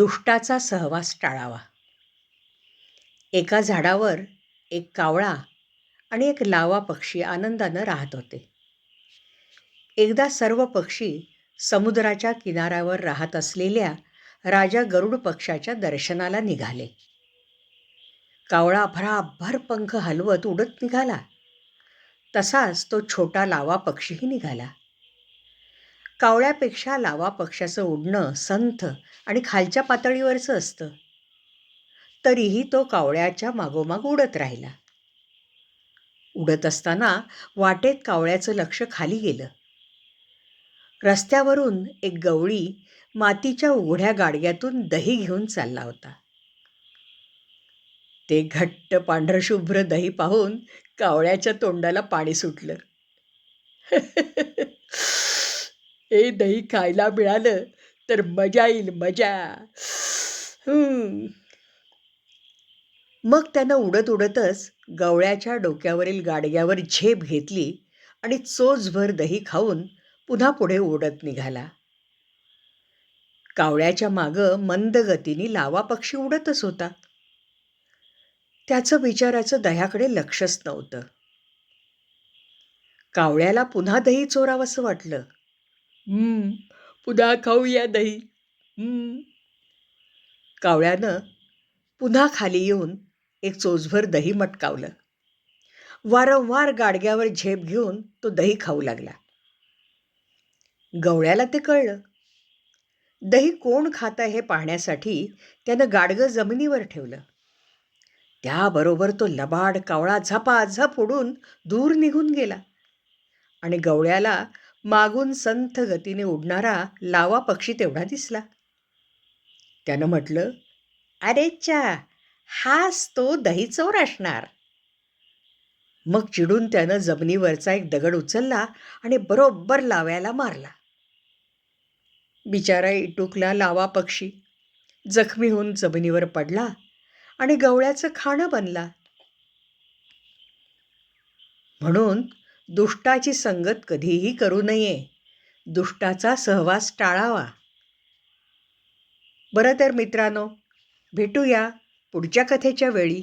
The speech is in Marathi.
दुष्टाचा सहवास टाळावा. एका झाडावर एक कावळा आणि एक लावा पक्षी आनंदानं राहत होते. एकदा सर्व पक्षी समुद्राच्या किनाऱ्यावर राहत असलेल्या राजा गरुड पक्षाच्या दर्शनाला निघाले. कावळा भराभर पंख हलवत उडत निघाला. तसाच तो छोटा लावा पक्षीही निघाला. कावळ्यापेक्षा लावा पक्षाचं उडणं संथ आणि खालच्या पातळीवरचं असतं. तरीही तो कावळ्याच्या मागोमाग उडत राहिला. उडत असताना वाटेत कावळ्याचं लक्ष खाली गेलं. रस्त्यावरून एक गवळी मातीच्या उघड्या गाडग्यातून दही घेऊन चालला होता. ते घट्ट पांढरशुभ्र दही पाहून कावळ्याच्या तोंडाला पाणी सुटलं. हे दही खायला मिळालं तर मजा येईल मजा. मग त्यानं उडत उडतच गवळ्याच्या डोक्यावरील गाडग्यावर झेप घेतली आणि चोचभर दही खाऊन पुन्हा पुढे ओढत निघाला. कावळ्याच्या मागं मंद गतीने लावा पक्षी उडतच होता. त्याचं विचाराचं दह्याकडे लक्षच नव्हतं. कावळ्याला पुन्हा दही चोरावंसं वाटलं. पुन्हा खाऊया दही. कावळ्यानं पुन्हा खाली येऊन एक चोचभर दही मटकावलं. वारंवार गाडग्यावर झेप घेऊन तो दही खाऊ लागला. गवळ्याला ते कळलं. दही कोण खातं हे पाहण्यासाठी त्यानं गाडगं जमिनीवर ठेवलं. त्याबरोबर तो लबाड कावळा झपाझप उडून दूर निघून गेला आणि गवळ्याला मागून संथ गतीने उडणारा लावा पक्षी तेवढा दिसला. त्यानं म्हटलं अरे चा हाच तो दहीचोर असणार. मग चिडून त्यानं जमिनीवरचा एक दगड उचलला आणि बरोबर लाव्याला मारला. बिचारा इटुकला लावा पक्षी जखमी होऊन जमिनीवर पडला आणि गवळ्याचं खाणं बनला. म्हणून दुष्टाची संगत कधीही करू नये. दुष्टाचा सहवास टाळावा. बरं तर मित्रांनो भेटूया पुढच्या कथेच्या वेळी.